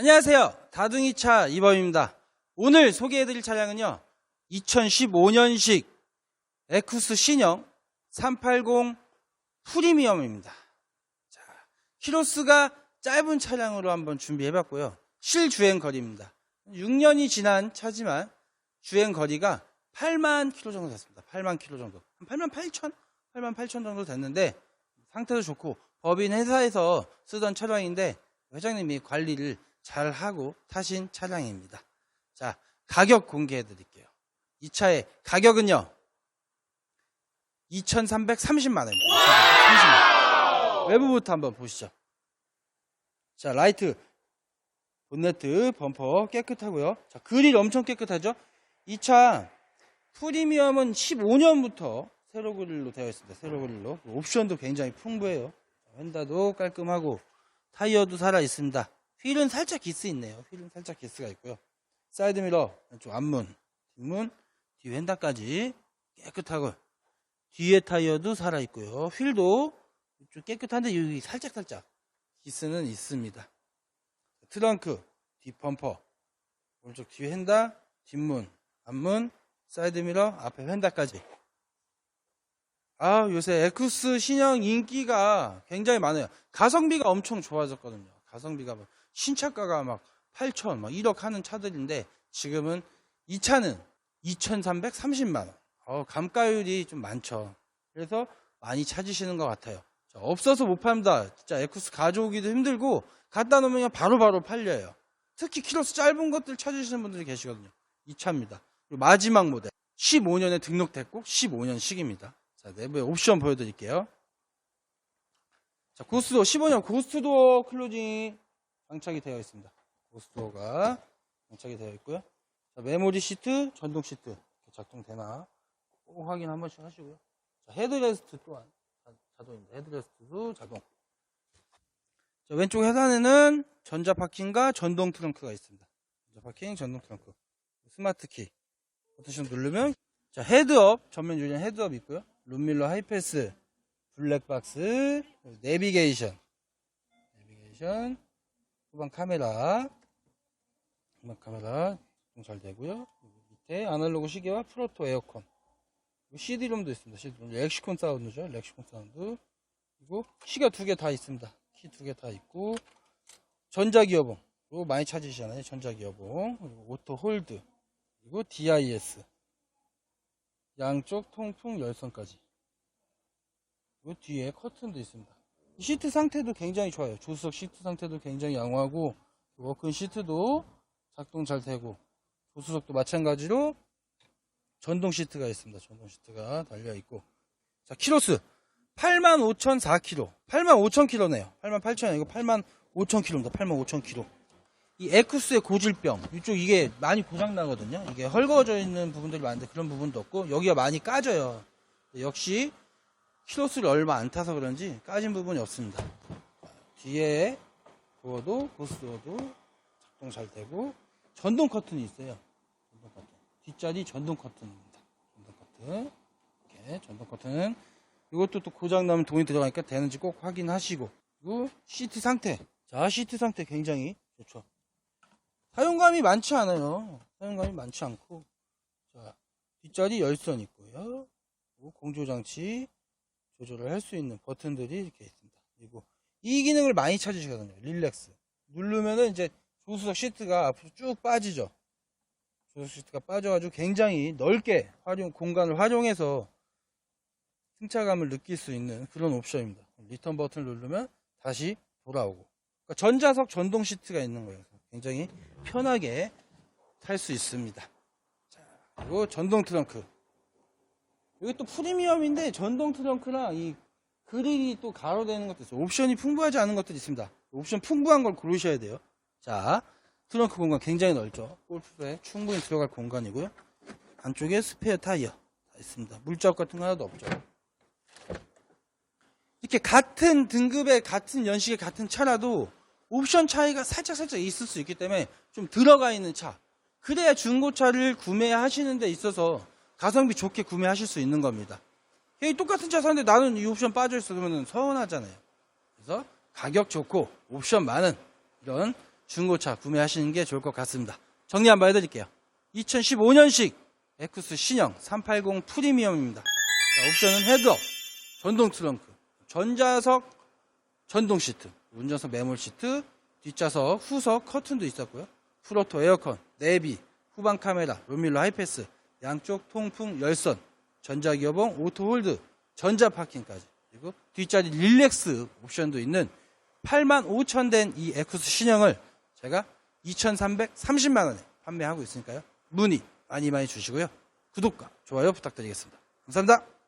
안녕하세요. 다둥이차 이범입니다. 오늘 소개해드릴 차량은요. 2015년식 에쿠스 신형 380 프리미엄입니다. 자, 키로수가 짧은 차량으로 한번 준비해봤고요. 실주행 거리입니다. 6년이 지난 차지만 주행 거리가 8만 킬로 정도 됐습니다. 8만 킬로 정도. 한 8만 8천? 8만 8천 정도 됐는데 상태도 좋고 법인 회사에서 쓰던 차량인데 회장님이 관리를 잘 하고 타신 차량입니다. 자, 가격 공개해 드릴게요. 이 차의 가격은요. 2,330만 원입니다. 2,330만 원. 외부부터 한번 보시죠. 자, 라이트 본네트 범퍼 깨끗하고요. 자, 그릴 엄청 깨끗하죠? 이 차 프리미엄은 15년부터 세로 그릴로 되어 있습니다. 세로 그릴로. 옵션도 굉장히 풍부해요. 휀다도 깔끔하고 타이어도 살아 있습니다. 휠은 살짝 기스 있네요. 휠은 살짝 기스가 있고요. 사이드 미러, 왼쪽 앞문, 뒷문, 뒤 휀다까지 깨끗하고 뒤에 타이어도 살아 있고요. 휠도 좀 깨끗한데 여기 살짝 살짝 기스는 있습니다. 트렁크, 뒷범퍼, 오른쪽 뒤 휀다, 뒷문, 앞문, 사이드 미러, 앞에 휀다까지. 아, 요새 에쿠스 신형 인기가 굉장히 많아요. 가성비가 엄청 좋아졌거든요. 가성비가 막 신차가가 막 8천, 막 1억 하는 차들인데 지금은 이 차는 2,330만 원. 어, 감가율이 좀 많죠. 그래서 많이 찾으시는 것 같아요. 자, 없어서 못 팝니다. 진짜 에쿠스 가져오기도 힘들고 갖다 놓으면 바로 바로 팔려요. 특히 키로수 짧은 것들 찾으시는 분들이 계시거든요. 이 차입니다. 마지막 모델 15년에 등록됐고 15년식입니다. 자, 내부의 옵션 보여드릴게요. 자, 고스트도 15년 고스트도어 클로징이 장착이 되어 있습니다. 고스트도어가 장착이 되어 있고요. 자, 메모리 시트, 전동 시트 작동되나 꼭 확인 한 번씩 하시고요. 자, 헤드레스트 또한 자- 자동입니다. 헤드레스트도 자동. 자, 왼쪽 하단에는 전자 파킹과 전동 트렁크가 있습니다. 전자 파킹, 전동 트렁크. 스마트 키. 버튼 누르면 자, 헤드업, 전면 유리는 헤드업 있고요. 룸밀러 하이패스, 블랙박스, 내비게이션, 내비게이션, 후방 카메라, 후방 카메라 잘 되고요. 밑에 아날로그 시계와 프로토 에어컨, CD룸도 있습니다. CD룸, 렉시콘 사운드죠. 렉시콘 사운드. 그리고 키가 두 개 다 있습니다. 키 두 개 다 있고 전자기어봉, 로 많이 찾으시잖아요. 전자기어봉, 그리고 오토 홀드, 그리고 DIS. 양쪽 통풍 열선까지. 요 뒤에 커튼도 있습니다. 이 시트 상태도 굉장히 좋아요. 조수석 시트 상태도 굉장히 양호하고 워큰 시트도 작동 잘 되고 조수석도 마찬가지로 전동 시트가 있습니다. 전동 시트가 달려 있고 자 키로수 85,004km 85,000km네요. 88,000 아니고 85,000km입니다. 85,000km 이 에쿠스의 고질병 이쪽 이게 많이 고장 나거든요. 이게 헐거워져 있는 부분들이 많은데 그런 부분도 없고 여기가 많이 까져요. 역시 키로수를 얼마 안 타서 그런지 까진 부분이 없습니다. 뒤에 도어도 고스도어도 작동 잘 되고 전동 커튼이 있어요. 전동 커튼. 뒷자리 전동 커튼입니다. 전동 커튼. 이렇게 전동 커튼. 이것도 또 고장 나면 돈이 들어가니까 되는지 꼭 확인하시고 그리고 시트 상태. 자 시트 상태 굉장히 좋죠. 사용감이 많지 않아요. 사용감이 많지 않고 자 뒷자리 열선 있고요. 그리고 공조 장치 조절을 할 수 있는 버튼들이 이렇게 있습니다. 그리고 이 기능을 많이 찾으시거든요. 릴렉스. 누르면은 이제 조수석 시트가 앞으로 쭉 빠지죠. 조수석 시트가 빠져가지고 굉장히 넓게 활용, 공간을 활용해서 승차감을 느낄 수 있는 그런 옵션입니다. 리턴 버튼을 누르면 다시 돌아오고. 그러니까 전자석 전동 시트가 있는 거예요. 굉장히 편하게 탈 수 있습니다. 자, 그리고 전동 트렁크. 여기 또 프리미엄인데 전동 트렁크랑 이 그릴이 또 가로 되는 것도 있어요. 옵션이 풍부하지 않은 것들이 있습니다. 옵션 풍부한 걸 고르셔야 돼요. 자, 트렁크 공간 굉장히 넓죠. 골프에 충분히 들어갈 공간이고요. 안쪽에 스페어 타이어 다 있습니다. 물자국 같은 거 하나도 없죠. 이렇게 같은 등급의 같은 연식의 같은 차라도 옵션 차이가 살짝 살짝 있을 수 있기 때문에 좀 들어가 있는 차. 그래야 중고차를 구매하시는 데 있어서 가성비 좋게 구매하실 수 있는 겁니다. 이 똑같은 차 사는데 나는 이 옵션 빠져있어 그러면 서운하잖아요. 그래서 가격 좋고 옵션 많은 이런 중고차 구매하시는 게 좋을 것 같습니다. 정리 한번 해드릴게요. 2015년식 에쿠스 신형 380 프리미엄입니다. 자, 옵션은 헤드업, 전동 트렁크, 전자석, 전동 시트, 운전석 매몰 시트, 뒷좌석, 후석 커튼도 있었고요. 프로토 에어컨, 내비, 후방 카메라, 롬밀러 하이패스, 양쪽 통풍 열선, 전자기어봉, 오토홀드, 전자 파킹까지 그리고 뒷자리 릴렉스 옵션도 있는 8만 5천 된 이 에쿠스 신형을 제가 2,330만 원에 판매하고 있으니까요. 문의 많이 많이 주시고요. 구독과 좋아요 부탁드리겠습니다. 감사합니다.